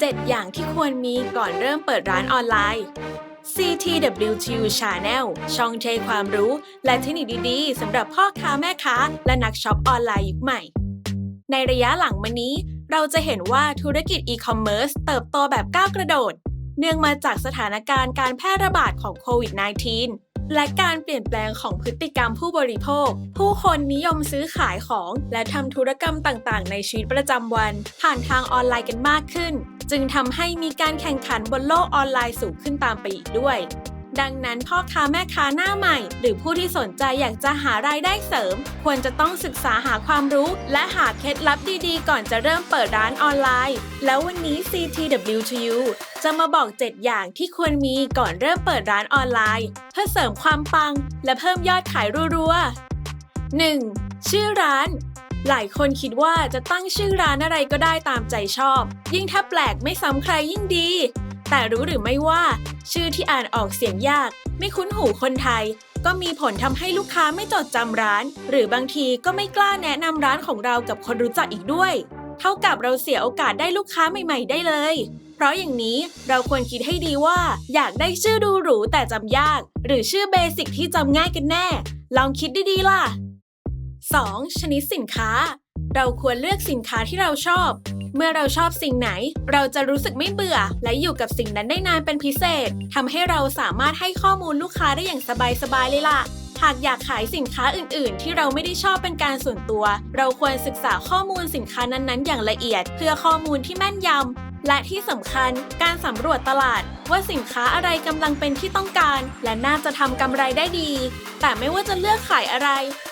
7 อย่างที่ควรมีก่อนเริ่มเปิดร้านออนไลน์ CTWT Channel ช่องเทความรู้ และเทคนิคดีๆสำหรับพ่อค้าแม่ค้า และนักช็อปออนไลน์ยุคใหม่ ในระยะหลังมานี้ เราจะเห็นว่าธุรกิจอีคอมเมิร์ซเติบโตแบบก้าวกระโดด เนื่องมาจากสถานการณ์การแพร่ระบาดของโควิด -19 และการเปลี่ยนแปลงของพฤติกรรมผู้บริโภค ผู้คนนิยมซื้อขายของและทำธุรกรรมต่างๆ ในชีวิตประจำวัน ผ่านทางออนไลน์กันมากขึ้น จึงทำให้มีการแข่งขันบนโลกออนไลน์สูงขึ้นตามไปอีกด้วย ดังนั้นพ่อค้าแม่ค้าหน้าใหม่ หรือผู้ที่สนใจอยากจะหารายได้เสริม ควรจะต้องศึกษาหาความรู้ และหาเคล็ดลับดีๆ ก่อนจะเริ่มเปิดร้านออนไลน์ แล้ววันนี้ CTW2U จะมาบอก 7 อย่างที่ควรมีก่อนเริ่มเปิดร้านออนไลน์ เพื่อเสริมความปัง และเพิ่มยอดขายรัวๆ 1. ชื่อร้านหลายคนคิดว่าจะตั้งชื่อร้านอะไรก็ได้ตามใจชอบ ยิ่งถ้าแปลกไม่ซ้ำใครยิ่งดี แต่รู้หรือไม่ว่า ชื่อที่อ่านออกเสียงยาก ไม่คุ้นหูคนไทย ก็มีผลทำให้ลูกค้าไม่จดจำร้าน หรือบางทีก็ไม่กล้าแนะนำร้านของเรากับคนรู้จักอีกด้วย เท่ากับเราเสียโอกาสได้ลูกค้าใหม่ ๆ ได้เลย เพราะอย่างนี้เราควรคิดให้ดีว่า อยากได้ชื่อดูหรูแต่จำยาก หรือชื่อเบสิกที่จำง่ายกันแน่ ลองคิดดีๆล่ะ 2. ชนิดสินค้า เราควรเลือกสินค้าที่เราชอบ เมื่อเราชอบสิ่งไหน เราจะรู้สึกไม่เบื่อ และอยู่กับสิ่งนั้นได้นานเป็นพิเศษทำให้เราสามารถให้ข้อมูลลูกค้าได้อย่างสบายๆเลยล่ะหากอยากขายสินค้าอื่น ๆ ที่เราไม่ได้ชอบเป็นการส่วนตัว เราควรศึกษาข้อมูลสินค้านั้น ๆ อย่างละเอียด เพื่อข้อมูลที่แม่นยำ และที่สำคัญการสำรวจตลาด ว่าสินค้าอะไรกำลังเป็นที่ต้องการ และน่าจะทำกำไรได้ดี แต่ไม่ว่าจะเลือกขายอะไร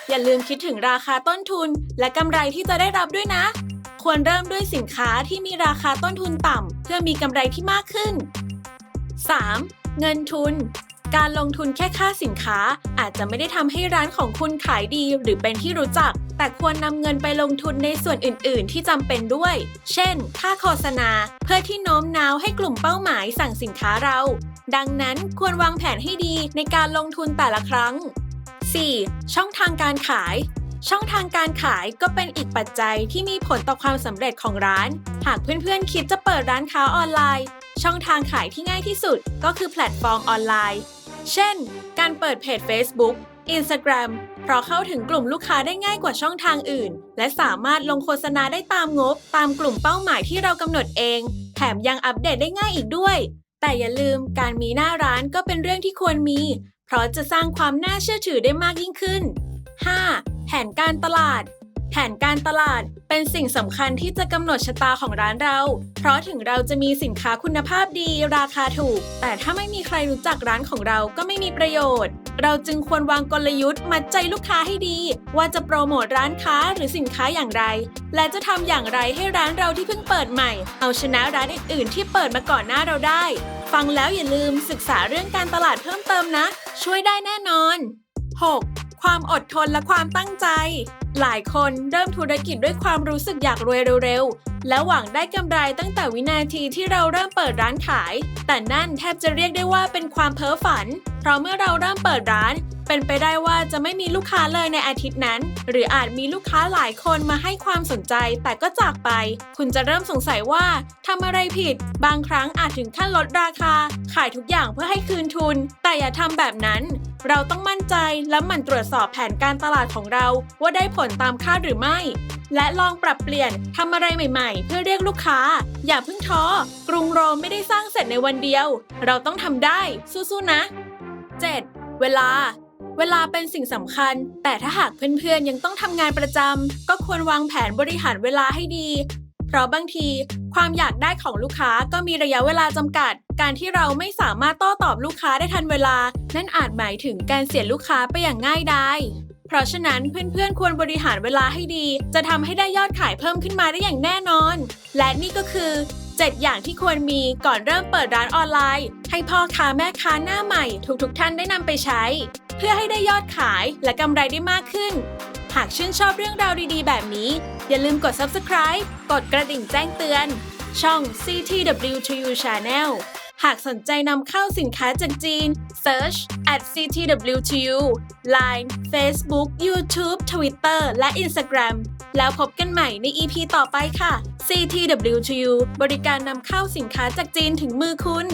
อย่าลืมคิดถึงราคาต้นทุน และกำไรที่จะได้รับด้วยนะ ควรเริ่มด้วยสินค้าที่มีราคาต้นทุนต่ำ เพื่อมีกำไรที่มากขึ้น 3. เงินทุน การลงทุนแค่ค่าสินค้าอาจจะไม่ได้ทำให้ร้านของคุณขายดีหรือเป็นที่รู้จัก แต่ควรนำเงินไปลงทุนในส่วนอื่น ๆ ที่จำเป็นด้วย เช่น ค่าโฆษณา เพื่อที่โน้มน้าวให้กลุ่มเป้าหมายสั่งสินค้าเรา ดังนั้นควรวางแผนให้ดีในการลงทุนแต่ละครั้ง 4. ช่องทางการขาย ช่องทางการขายก็เป็นอีกปัจจัยที่มีผลต่อความสำเร็จของร้าน หากเพื่อนๆคิดจะเปิดร้านค้าออนไลน์ ช่องทางขายที่ง่ายที่สุดก็คือแพลตฟอร์มออนไลน์ เช่น การเปิดเพจ Facebook Instagram เพราะเข้าถึงกลุ่มลูกค้าได้ง่ายกว่าช่องทางอื่น และสามารถลงโฆษณาได้ตามงบ ตามกลุ่มเป้าหมายที่เรากำหนดเอง แถมยังอัปเดตได้ง่ายอีกด้วย แต่อย่าลืมการมีหน้าร้านก็เป็นเรื่องที่ควรมี เพราะจะสร้างความน่าเชื่อถือได้มากยิ่งขึ้น 5. แผนการตลาด แผนการตลาดเป็นสิ่งสำคัญที่จะกำหนดชะตาของร้านเรา เพราะถึงเราจะมีสินค้าคุณภาพดีราคาถูก แต่ถ้าไม่มีใครรู้จักร้านของเราก็ไม่มีประโยชน์ เราจึงควรวางกลยุทธ์มัดใจลูกค้าให้ดี ว่าจะโปรโมทร้านค้าหรือสินค้าอย่างไร และจะทำอย่างไรให้ร้านเราที่เพิ่งเปิดใหม่ เอาชนะร้านอื่นๆ ที่เปิดมาก่อนหน้าเราได้ ฟังแล้วอย่าลืมศึกษาเรื่องการตลาดเพิ่มเติมนะ ช่วยได้แน่นอน 6. ความอดทนและความตั้งใจ หลายคนเริ่มธุรกิจด้วยความรู้สึกอยากรวยเร็วๆ และหวังได้กำไรตั้งแต่วินาทีที่เราเริ่มเปิดร้านขาย แต่นั่นแทบจะเรียกได้ว่าเป็นความเพ้อฝัน เพราะเมื่อเราเริ่มเปิดร้าน เป็นไปได้ว่าจะไม่มีลูกค้าเลยในอาทิตย์นั้น หรืออาจมีลูกค้าหลายคนมาให้ความสนใจแต่ก็จากไป คุณจะเริ่มสงสัยว่าทำอะไรผิด บางครั้งอาจถึงขั้นลดราคา ขายทุกอย่างเพื่อให้คืนทุน แต่อย่าทำแบบนั้น เราต้องมั่นใจและหมั่นตรวจสอบแผนการตลาดของเราว่าได้ผลตามคาดหรือไม่ และลองปรับเปลี่ยนทำอะไรใหม่ๆ เพื่อเรียกลูกค้า อย่าเพิ่งท้อ กรุงโรมไม่ได้สร้างเสร็จในวันเดียว เราต้องทำได้ สู้ๆนะ 7. เวลา เวลาเป็นสิ่งสำคัญ แต่ถ้าหากเพื่อนๆยังต้องทำงานประจำก็ควรวางแผนบริหารเวลาให้ดี เพราะบางที ความอยากได้ของลูกค้าก็มีระยะเวลาจำกัด การที่เราไม่สามารถโต้ตอบลูกค้าได้ทันเวลา นั่นอาจหมายถึงการเสียลูกค้าไปอย่างง่ายดายเพราะฉะนั้นเพื่อนๆ ควรบริหารเวลาให้ดี จะทำให้ได้ยอดขายเพิ่มขึ้นมาได้อย่างแน่นอน และนี่ก็คือ 7 อย่างที่ควรมีก่อนเริ่มเปิดร้านออนไลน์ ให้พ่อค้าแม่ค้าหน้าใหม่ทุกๆท่านได้นำไปใช้ เพื่อให้ได้ยอดขายและกำไรได้มากขึ้น หากชื่นชอบเรื่องราวดีๆ แบบนี้ อย่าลืมกด subscribe กดกระดิ่งแจ้งเตือน ช่อง CTW2U Channel หากสนใจนำเข้าสินค้าจากจีน search at ctw2u Line Facebook YouTube Twitter และ Instagram แล้วพบกันใหม่ใน EP ต่อไปค่ะ CTW2U บริการนำเข้าสินค้าจากจีนถึงมือคุณ